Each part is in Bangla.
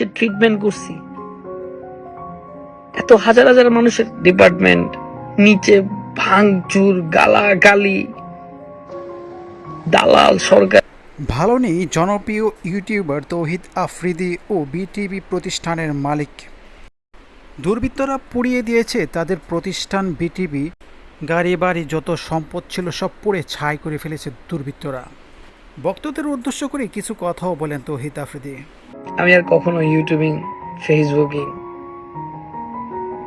নিচে ট্রিটমেন্ট করছি। এত হাজার হাজার মানুষের ডিপার্টমেন্ট নিচে ভাঙচুর গালা গালি দালাল, সরকার। ভালো নেই জনপ্রিয় ইউটিউবার তৌহিদ আফ্রিদি ও বিটিভি প্রতিষ্ঠানের মালিক। দুর্বৃত্তরা পুড়িয়ে দিয়েছে তাদের প্রতিষ্ঠান বিটিভি। গাড়ি বাড়ি যত সম্পদ ছিল সব পুড়ে ছাই করে ফেলেছে দুর্বৃত্তরা। বক্তদের উদ্দেশ্য করে কিছু কথাও বলেন তৌহিদ আফ্রিদি। আমি আর কখনো ইউটিউবিং ফেসবুকিং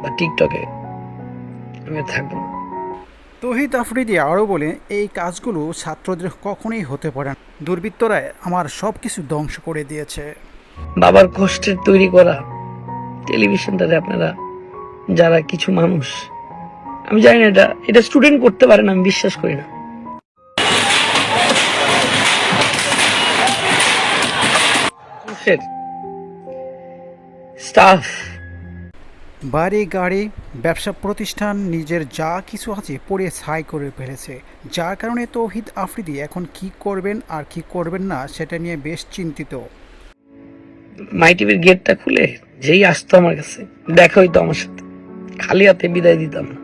বা টিকটকে আমি আর থাকব না। তৌহিদ আফ্রিদি আরও বলে এই কাজগুলো ছাত্রদের কখনোই হতে পারে না। দুর্বৃত্তরা আমার সব কিছু ধ্বংস করে দিয়েছে। বাবার কষ্টের তৈরি করা টেলিভিশনটাতে আপনারা যারা কিছু মানুষ আমি জানি না এটা এটা স্টুডেন্ট করতে পারে না আমি বিশ্বাস করি না। স্টাফ বাড়ি গাড়ি ব্যবসা প্রতিষ্ঠান নিজের যা কিছু আছে পড়ে ছাই করে ফেলেছে। যার কারণে তৌহিদ আফ্রিদি এখন কি করবেন আর কি করবেন না সেটা নিয়ে বেশ চিন্তিত। মাই টিভির গেটটা খুলে যেই আসতো আমার কাছে দেখা হইতো আমার সাথে। খালি হাতে বিদায় দিতাম। না